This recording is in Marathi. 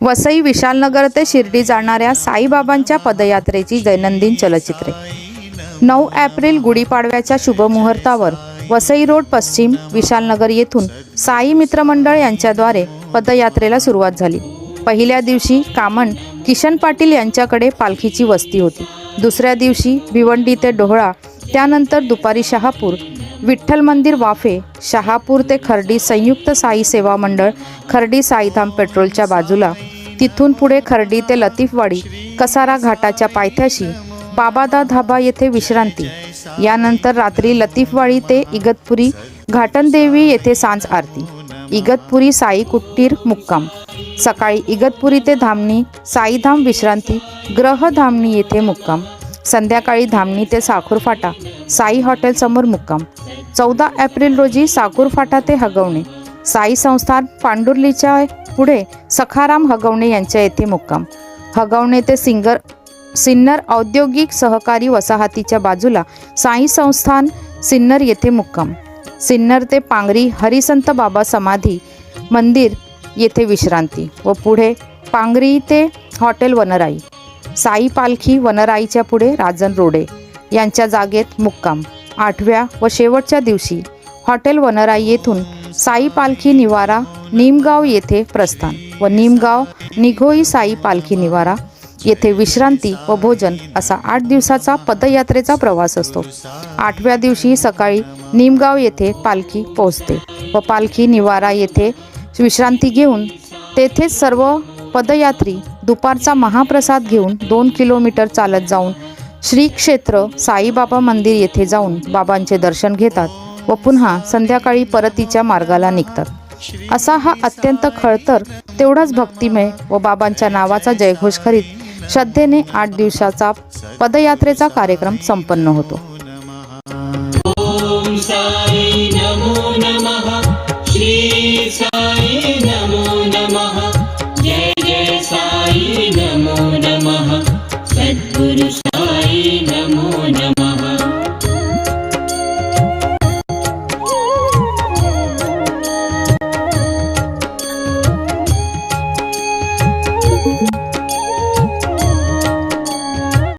वसई विशालनगर ते शिर्डी जाणाऱ्या साईबाबांच्या पदयात्रेची दैनंदिन चलचित्रे. नऊ एप्रिल गुढीपाडव्याच्या शुभमुहूर्तावर वसई रोड पश्चिम विशालनगर येथून साई मित्रमंडळ यांच्याद्वारे पदयात्रेला सुरुवात झाली. पहिल्या दिवशी कामन किशन पाटील यांच्याकडे पालखीची वस्ती होती. दुसऱ्या दिवशी भिवंडी ते डोहळा त्यानंतर दुपारी शहापूर विठ्ठल मंदिर वाफे शहापूर ते खर्डी संयुक्त साई सेवा मंडळ खर्डी साईधाम पेट्रोलच्या बाजूला. तिथून पुढे खर्डी ते लतीफवाडी कसारा घाटाच्या पायथ्याशी बाबादा धाबा येथे विश्रांती. यानंतर रात्री लतीफवाडी ते इगतपुरी घाटनदेवी येथे सांज आरती. इगतपुरी साई कुट्टीर मुक्काम. सकाळी इगतपुरी ते धामणी साईधाम विश्रांती ग्रह धामणी येथे मुक्काम. संध्याकाळी धामणी ते साखूर फाटा साई हॉटेलसमोर मुक्काम. चौदा एप्रिल रोजी साकूर फाटा ते हगवणे. साई संस्थान पांडुर्लीच्या पुढे सखाराम हगवणे यांच्या येथे मुक्काम. हगवणे ते सिंगर सिन्नर औद्योगिक सहकारी वसाहतीच्या बाजूला साई संस्थान सिन्नर येथे मुक्काम. सिन्नर ते पांगरी हरिसंत बाबा समाधी मंदिर येथे विश्रांती व पुढे पांगरी ते हॉटेल वनराई. साई पालखी वनराईच्या पुढे राजन रोडे यांच्या जागेत मुक्काम. आठव्या व शेवटच्या दिवशी हॉटेल वनराई येथून साई पालखी निवारा निमगाव येथे प्रस्थान व निमगाव निघोई साई पालखी निवारा येथे विश्रांती व भोजन असा आठ दिवसाचा पदयात्रेचा प्रवास असतो. आठव्या दिवशी सकाळी निमगाव येथे पालखी पोहोचते व पालखी निवारा येथे विश्रांती घेऊन तेथेच सर्व पदयात्री दुपारचा महाप्रसाद घेऊन दोन किलोमीटर चालत जाऊन श्री क्षेत्र साईबाबा मंदिर येथे जाऊन बाबांचे दर्शन घेतात व पुन्हा संध्याकाळी परतीच्या मार्गाला निघतात. असा हा अत्यंत खळतर तेवढाच भक्तिमय व बाबांच्या नावाचा जयघोष करीत श्रद्धेने आठ दिवसाचा पदयात्रेचा कार्यक्रम संपन्न होतो.